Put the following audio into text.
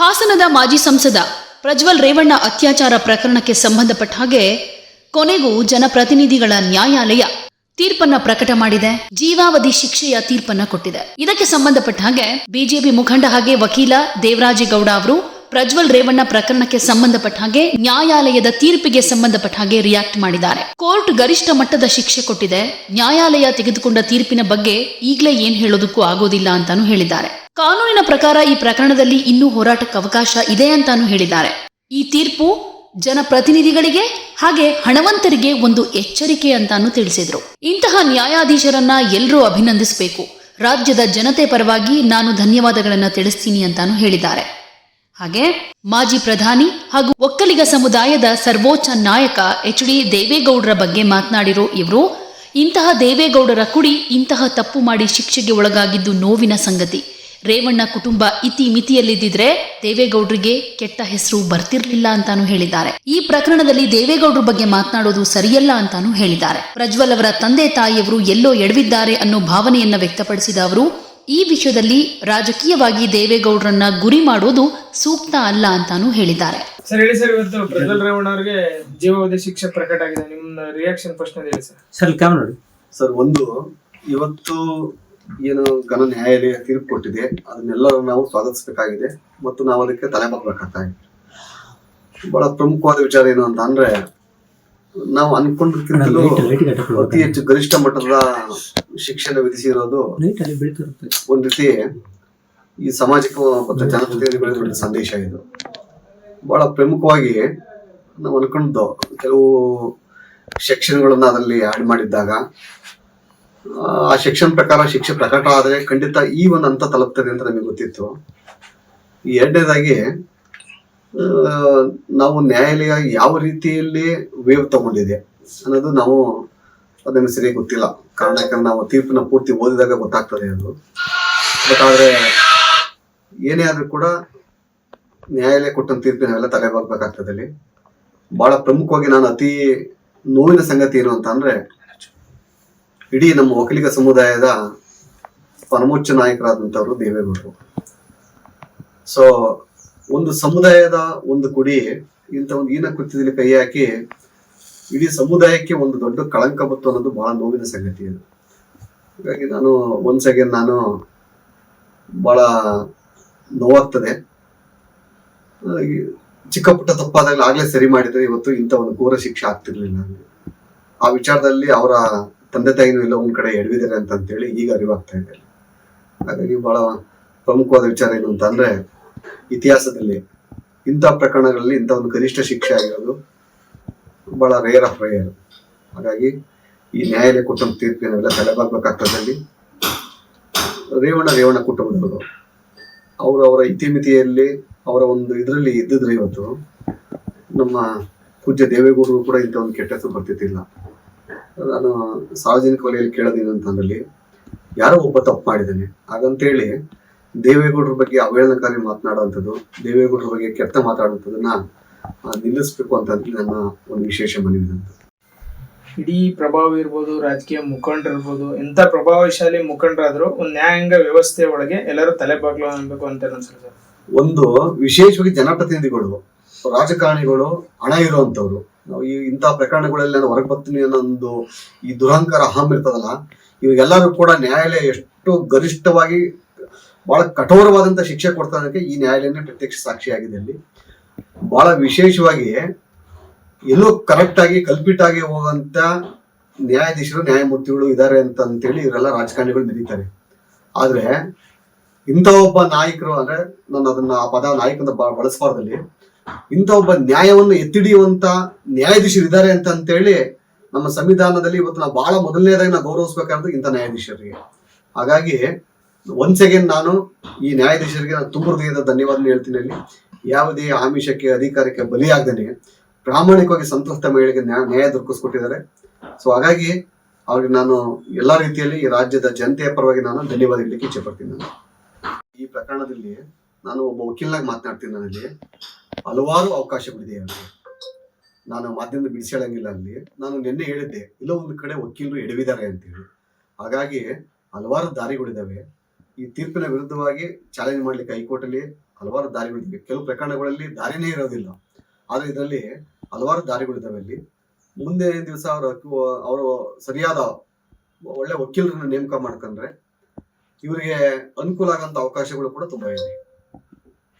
ಹಾಸನದ ಮಾಜಿ ಸಂಸದ ಪ್ರಜ್ವಲ್ ರೇವಣ್ಣ ಅತ್ಯಾಚಾರ ಪ್ರಕರಣಕ್ಕೆ ಸಂಬಂಧಪಟ್ಟ ಹಾಗೆ ಕೊನೆಗೂ ಜನಪ್ರತಿನಿಧಿಗಳ ನ್ಯಾಯಾಲಯ ತೀರ್ಪನ್ನ ಪ್ರಕಟ ಮಾಡಿದೆ. ಜೀವಾವಧಿ ಶಿಕ್ಷೆಯ ತೀರ್ಪನ್ನ ಕೊಟ್ಟಿದೆ. ಇದಕ್ಕೆ ಸಂಬಂಧಪಟ್ಟ ಹಾಗೆ ಬಿಜೆಪಿ ಮುಖಂಡ ಹಾಗೆ ವಕೀಲ ದೇವರಾಜೇಗೌಡ ಅವರು ಪ್ರಜ್ವಲ್ ರೇವಣ್ಣ ಪ್ರಕರಣಕ್ಕೆ ಸಂಬಂಧಪಟ್ಟ ಹಾಗೆ ನ್ಯಾಯಾಲಯದ ತೀರ್ಪಿಗೆ ಸಂಬಂಧಪಟ್ಟ ಹಾಗೆ ರಿಯಾಕ್ಟ್ ಮಾಡಿದ್ದಾರೆ. ಕೋರ್ಟ್ ಗರಿಷ್ಠ ಮಟ್ಟದ ಶಿಕ್ಷೆ ಕೊಟ್ಟಿದೆ. ನ್ಯಾಯಾಲಯ ತೆಗೆದುಕೊಂಡ ತೀರ್ಪಿನ ಬಗ್ಗೆ ಈಗಲೇ ಏನ್ ಹೇಳೋದಕ್ಕೂ ಆಗೋದಿಲ್ಲ ಅಂತಾನು ಹೇಳಿದ್ದಾರೆ. ಕಾನೂನಿನ ಪ್ರಕಾರ ಈ ಪ್ರಕರಣದಲ್ಲಿ ಇನ್ನೂ ಹೋರಾಟಕ್ಕೆ ಅವಕಾಶ ಇದೆ ಅಂತಾನು ಹೇಳಿದ್ದಾರೆ. ಈ ತೀರ್ಪು ಜನಪ್ರತಿನಿಧಿಗಳಿಗೆ ಹಾಗೆ ಹಣವಂತರಿಗೆ ಒಂದು ಎಚ್ಚರಿಕೆ ಅಂತಾನು ತಿಳಿಸಿದ್ರು. ಇಂತಹ ನ್ಯಾಯಾಧೀಶರನ್ನ ಎಲ್ಲರೂ ಅಭಿನಂದಿಸಬೇಕು. ರಾಜ್ಯದ ಜನತೆ ಪರವಾಗಿ ನಾನು ಧನ್ಯವಾದಗಳನ್ನ ತಿಳಿಸ್ತೀನಿ ಅಂತಾನು ಹೇಳಿದ್ದಾರೆ. ಹಾಗೆ ಮಾಜಿ ಪ್ರಧಾನಿ ಹಾಗೂ ಒಕ್ಕಲಿಗ ಸಮುದಾಯದ ಸರ್ವೋಚ್ಚ ನಾಯಕ ಎಚ್ ಡಿ ದೇವೇಗೌಡರ ಬಗ್ಗೆ ಮಾತನಾಡಿರೋ ಇವರು, ಇಂತಹ ದೇವೇಗೌಡರ ಕುಡಿ ಇಂತಹ ತಪ್ಪು ಮಾಡಿ ಶಿಕ್ಷೆಗೆ ಒಳಗಾಗಿದ್ದು ನೋವಿನ ಸಂಗತಿ. ರೇವಣ್ಣ ಕುಟುಂಬ ಇತಿ ಮಿತಿಯಲ್ಲಿದ್ದಿದ್ರೆ ದೇವೇಗೌಡರಿಗೆ ಕೆಟ್ಟ ಹೆಸರು ಬರ್ತಿರ್ಲಿಲ್ಲ ಅಂತಾನು ಹೇಳಿದ್ದಾರೆ. ಈ ಪ್ರಕರಣದಲ್ಲಿ ದೇವೇಗೌಡರ ಬಗ್ಗೆ ಮಾತನಾಡೋದು ಸರಿಯಲ್ಲ ಅಂತಾನು ಹೇಳಿದ್ದಾರೆ. ಪ್ರಜ್ವಲ್ ಅವರ ತಂದೆ ತಾಯಿಯವರು ಎಲ್ಲೋ ಎಡವಿದ್ದಾರೆ ಅನ್ನೋ ಭಾವನೆಯನ್ನ ವ್ಯಕ್ತಪಡಿಸಿದ ಅವರು ಈ ವಿಷಯದಲ್ಲಿ ರಾಜಕೀಯವಾಗಿ ದೇವೇಗೌಡರನ್ನ ಗುರಿ ಮಾಡೋದು ಸೂಕ್ತ ಅಲ್ಲ ಅಂತಾನು ಹೇಳಿದ್ದಾರೆ. ಸರ್ ಹೇಳಿ ಸರ್ ಇವತ್ತು ಪ್ರಜ್ವಲ್ ರೇವಣ್ಣ ಅವರಿಗೆ ಜೀವಾವಧಿ ಶಿಕ್ಷೆ ಪ್ರಕಟ ಆಗಿದೆ ನಿಮ್ಮ ರಿಯಾಕ್ಷನ್ ಫಸ್ಟ್ ಹೇಳಿ ಸರ್. ಸರ್ ಕ್ಯಾಮ್ ನೋಡಿ. ಸರ್ ಒಂದು ಇವತ್ತು ಏನು ಘನ ನ್ಯಾಯಾಲಯ ತೀರ್ಪು ಕೊಟ್ಟಿದೆ ಅದನ್ನೆಲ್ಲ ನಾವು ಸ್ವಾಗತಿಸಬೇಕಾಗಿದೆ ಮತ್ತು ನಾವು ಅದಕ್ಕೆ ತಲೆ ಬಾಗಬೇಕಾಗ್ತಾಗಿದೆ ಬಹಳ ಪ್ರಮುಖವಾದ ವಿಚಾರ ಏನು ಅಂತ ಅಂದ್ರೆ ನಾವು ಲೈಟ್ ಅತಿ ಹೆಚ್ಚು ಗರಿಷ್ಠ ಮಟ್ಟದ ಶಿಕ್ಷಣ ವಿಧಿಸಿರೋದು ಒಂದು ರೀತಿ ಈ ಸಾಮಾಜಿಕ ಮತ್ತು ಜನಪ್ರತಿನಿಧಿಗಳಿಗೆ ಸಂದೇಶ ಇದು. ಬಹಳ ಪ್ರಮುಖವಾಗಿ ನಾವು ಅನ್ಕೊಂಡ್ದು ಕೆಲವು ಸೆಕ್ಷನ್ಗಳನ್ನ ಅದರಲ್ಲಿ ಆಡ್ ಮಾಡಿದ್ದಾಗ ಆ ಶಿಕ್ಷಣ ಪ್ರಕಾರ ಶಿಕ್ಷೆ ಪ್ರಕಟ ಆದರೆ ಖಂಡಿತ ಈ ಒಂದು ಹಂತ ತಲುಪ್ತದೆ ಅಂತ ನಮಗೆ ಗೊತ್ತಿತ್ತು. ಎರಡನೇದಾಗಿ ನಾವು ನ್ಯಾಯಾಲಯ ಯಾವ ರೀತಿಯಲ್ಲಿ ವೇವ್ ತಗೊಂಡಿದೆ ಅನ್ನೋದು ನಾವು ಅದನ್ನು ಸರಿಯಾಗಿ ಗೊತ್ತಿಲ್ಲ. ಕಾರಣ ಯಾಕಂದ್ರೆ ನಾವು ತೀರ್ಪಿನ ಪೂರ್ತಿ ಓದಿದಾಗ ಗೊತ್ತಾಗ್ತದೆ ಅದು. ಬಟ್ ಆದ್ರೆ ಏನೇ ಆದ್ರೂ ಕೂಡ ನ್ಯಾಯಾಲಯ ಕೊಟ್ಟಂತ ತೀರ್ಪಿನ ನಾವೆಲ್ಲ ಅಲ್ಲಿ. ಬಹಳ ಪ್ರಮುಖವಾಗಿ ನಾನು ಅತಿ ನೋವಿನ ಸಂಗತಿ ಏನು ಅಂತ ಅಂದ್ರೆ ಇಡೀ ನಮ್ಮ ಒಕಲಿಗ ಸಮುದಾಯದ ಪರಮೋಚ್ಚ ನಾಯಕರಾದಂಥವ್ರು ದೇವೇಗೌಡರು. ಸೊ ಒಂದು ಸಮುದಾಯದ ಒಂದು ಕುಡಿ, ಇಂಥ ಒಂದು ಈನ ಕೃತ್ಯದಲ್ಲಿ ಕೈ ಹಾಕಿ, ಇಡೀ ಸಮುದಾಯಕ್ಕೆ ಒಂದು ದೊಡ್ಡ ಕಳಂಕ ಬತ್ತು ಅನ್ನೋದು ಬಹಳ ನೋವಿನ ಸಂಗತಿ ಅದು. ಹಾಗಾಗಿ ನಾನು ಒಂದ್ ಅಗೇನ್ ನಾನು ಬಹಳ ನೋವಾಗ್ತದೆ. ಚಿಕ್ಕ ಪುಟ್ಟ ತಪ್ಪಾದಾಗಲೇ ಆಗ್ಲೇ ಸರಿ ಮಾಡಿದ್ರೆ ಇವತ್ತು ಇಂಥ ಒಂದು ಘೋರ ಶಿಕ್ಷೆ ಆಗ್ತಿರ್ಲಿಲ್ಲ ಆ ವಿಚಾರದಲ್ಲಿ ಅವರ ತಂದೆ ತಾಯಿನೂ ಇಲ್ಲ, ಒಂದ್ ಕಡೆ ಎಡವಿದ್ದಾರೆ ಅಂತ ಅಂತೇಳಿ ಈಗ ಅರಿವಾಗ್ತಾ ಇದೆ. ಹಾಗಾಗಿ ಬಹಳ ಪ್ರಮುಖವಾದ ವಿಚಾರ ಏನು ಅಂತ ಇತಿಹಾಸದಲ್ಲಿ ಇಂಥ ಪ್ರಕರಣಗಳಲ್ಲಿ ಇಂಥ ಒಂದು ಗರಿಷ್ಠ ಶಿಕ್ಷೆ ಆಗಿರೋದು ಬಹಳ ರೇರ್ ಆಫ್ ರೇರ್ ಹಾಗಾಗಿ ಈ ನ್ಯಾಯಾಲಯ ಕುಟುಂಬ ತೀರ್ಪಿನವೆಲ್ಲ ತಲೆಬಾಗ್ಬೇಕಾಗ್ತದಲ್ಲಿ ರೇವಣ ರೇವಣ್ಣ ಕುಟುಂಬದವರು, ಅವರು ಅವರ ಇತಿಮಿತಿಯಲ್ಲಿ, ಅವರ ಒಂದು ಇದರಲ್ಲಿ ಇದ್ದಿದ್ರೆ ಇವತ್ತು ನಮ್ಮ ಪೂಜ್ಯ ದೇವೇಗೌಡರು ಕೂಡ ಇಂಥ ಒಂದು ಕೆಟ್ಟ ಬರ್ತಿತ್ತಿಲ್ಲ ನಾನು ಸಾರ್ವಜನಿಕ ವಲಯಲ್ಲಿ ಕೇಳೋದೇನು ಅಂತಂದ್ರಲ್ಲಿ ಯಾರೋ ಒಬ್ಬ ತಪ್ಪು ಮಾಡಿದ್ದಾನೆ. ಹಾಗಂತೇಳಿ ದೇವೇಗೌಡರ ಬಗ್ಗೆ ಅವಹೇಳನಕಾರಿ ಮಾತನಾಡುವಂಥದ್ದು ದೇವೇಗೌಡರ ಬಗ್ಗೆ ಕೆಟ್ಟ ಮಾತಾಡುವಂಥದ್ದನ್ನ ನಿಲ್ಲಿಸ್ಬೇಕು ಅಂತ ನನ್ನ ಒಂದು ವಿಶೇಷ ಮನವಿ ಅಂತ ಇಡೀ ಪ್ರಭಾವ ಇರ್ಬೋದು ರಾಜಕೀಯ ಮುಖಂಡರು ಇರ್ಬೋದು ಎಂತ ಪ್ರಭಾವಶಾಲಿ ಮುಖಂಡರಾದ್ರು ಒಂದು ನ್ಯಾಯಾಂಗ ವ್ಯವಸ್ಥೆ ಒಳಗೆ ಎಲ್ಲರೂ ತಲೆ ಬಾಗ್ಲು ಅನ್ಬೇಕು ಅಂತ ಅನ್ಸುತ್ತೆ ಒಂದು ವಿಶೇಷವಾಗಿ ಜನಪ್ರತಿನಿಧಿಗಳು ರಾಜಕಾರಣಿಗಳು ಹಣ ಇರುವಂತವ್ರು ಈ ಇಂತಹ ಪ್ರಕರಣಗಳಲ್ಲಿ ನಾನು ಹೊರಗೆ ಬರ್ತೀನಿ ಅನ್ನೋ ಒಂದು ಈ ದುರಹಂಕಾರ ಅಹಂ ಇರ್ತದಲ್ಲ ಇವಾಗೆಲ್ಲರೂ ಕೂಡ ನ್ಯಾಯಾಲಯ ಎಷ್ಟು ಗರಿಷ್ಠವಾಗಿ ಬಹಳ ಕಠೋರವಾದಂತ ಶಿಕ್ಷೆ ಕೊಡ್ತಾನಕ್ಕೆ ಈ ನ್ಯಾಯಾಲಯನೇ ಪ್ರತ್ಯಕ್ಷ ಸಾಕ್ಷಿಯಾಗಿದೆ ಅಲ್ಲಿ. ಬಹಳ ವಿಶೇಷವಾಗಿ ಎಲ್ಲೂ ಕರೆಕ್ಟ್ ಆಗಿ ಕಲ್ಪಿಟ್ ಆಗಿ ಹೋಗಂತ ನ್ಯಾಯಾಧೀಶರು, ನ್ಯಾಯಮೂರ್ತಿಗಳು ಇದ್ದಾರೆ ಅಂತ ಅಂತೇಳಿ ಇವರೆಲ್ಲ ರಾಜಕಾರಣಿಗಳು ಮೆರೀತಾರೆ. ಆದ್ರೆ ಇಂಥ ಒಬ್ಬ ನಾಯಕರು ಅಂದ್ರೆ ನಾನು ಅದನ್ನ ಆ ಪದ ನಾಯಕ ಬ- ಬಳಸಬಾರ್ದಲ್ಲಿ ಇಂಥ ಒಬ್ಬ ನ್ಯಾಯವನ್ನು ಎತ್ತಿಡಿಯುವಂತ ನ್ಯಾಯಾಧೀಶರು ಇದ್ದಾರೆ ಅಂತ ಅಂತೇಳಿ ನಮ್ಮ ಸಂವಿಧಾನದಲ್ಲಿ ಇವತ್ತು ನಾವು ಬಹಳ ಮೊದಲನೇದಾಗಿ ನಾವು ಗೌರವಿಸ್ಬೇಕಾದ್ರೆ ಇಂಥ ನ್ಯಾಯಾಧೀಶರಿಗೆ. ಹಾಗಾಗಿ ಒನ್ಸ್ ಅಗೇನ್ ನಾನು ಈ ನ್ಯಾಯಾಧೀಶರಿಗೆ ನಾನು ತುಂಬ ಹೃದಯದ ಧನ್ಯವಾದ ಹೇಳ್ತೀನಿ ಅಲ್ಲಿ. ಯಾವುದೇ ಆಮಿಷಕ್ಕೆ, ಅಧಿಕಾರಕ್ಕೆ ಬಲಿಯಾಗದೇನೆ ಪ್ರಾಮಾಣಿಕವಾಗಿ ಸಂತ್ರಸ್ತ ಮಹಿಳೆಗೆ ನ್ಯಾಯ ನ್ಯಾಯ ದೊರಕಿಸ್ಕೊಟ್ಟಿದ್ದಾರೆ. ಸೊ ಹಾಗಾಗಿ ಅವ್ರಿಗೆ ನಾನು ಎಲ್ಲಾ ರೀತಿಯಲ್ಲಿ ಈ ರಾಜ್ಯದ ಜನತೆಯ ಪರವಾಗಿ ನಾನು ಧನ್ಯವಾದ ಹೇಳಲಿಕ್ಕೆ ಇಚ್ಛೆ ಪಡ್ತೀನಿ ನಾನು. ಈ ಪ್ರಕರಣದಲ್ಲಿ ನಾನು ಒಬ್ಬ ವಕೀಲನಾಗಿ ಮಾತನಾಡ್ತೀನಿ ನನಗೆ ಹಲವಾರು ಅವಕಾಶಗಳಿದೆ ಅಲ್ಲಿ. ನಾನು ಮಾಧ್ಯಮದ ಬಿಡಿಸಿ ಹೇಳಂಗಿಲ್ಲ ಅಲ್ಲಿ. ನಾನು ನಿನ್ನೆ ಹೇಳಿದ್ದೆ, ಇಲ್ಲ ಒಂದು ಕಡೆ ವಕೀಲರು ಎಡವಿದ್ದಾರೆ ಅಂತೇಳಿ. ಹಾಗಾಗಿ ಹಲವಾರು ದಾರಿಗಳಿದ್ದಾವೆ ಈ ತೀರ್ಪಿನ ವಿರುದ್ಧವಾಗಿ ಚಾಲೆಂಜ್ ಮಾಡ್ಲಿಕ್ಕೆ ಹೈಕೋರ್ಟಲ್ಲಿ ಹಲವಾರು ದಾರಿಗಳಿವೆ ಕೆಲವು ಪ್ರಕರಣಗಳಲ್ಲಿ ದಾರಿನೇ ಇರೋದಿಲ್ಲ. ಆದರೆ ಇದರಲ್ಲಿ ಹಲವಾರು ದಾರಿಗಳಿದ್ದಾವೆ ಅಲ್ಲಿ. ಮುಂದೆ ದಿವಸ ಅವರು ಅವರು ಸರಿಯಾದ ಒಳ್ಳೆ ವಕೀಲರನ್ನ ನೇಮಕ ಮಾಡ್ಕೊಂಡ್ರೆ, ಇವರಿಗೆ ಅನುಕೂಲ ಆಗಂತ ಅವಕಾಶಗಳು ಕೂಡ ತುಂಬಾ ಇದೆ.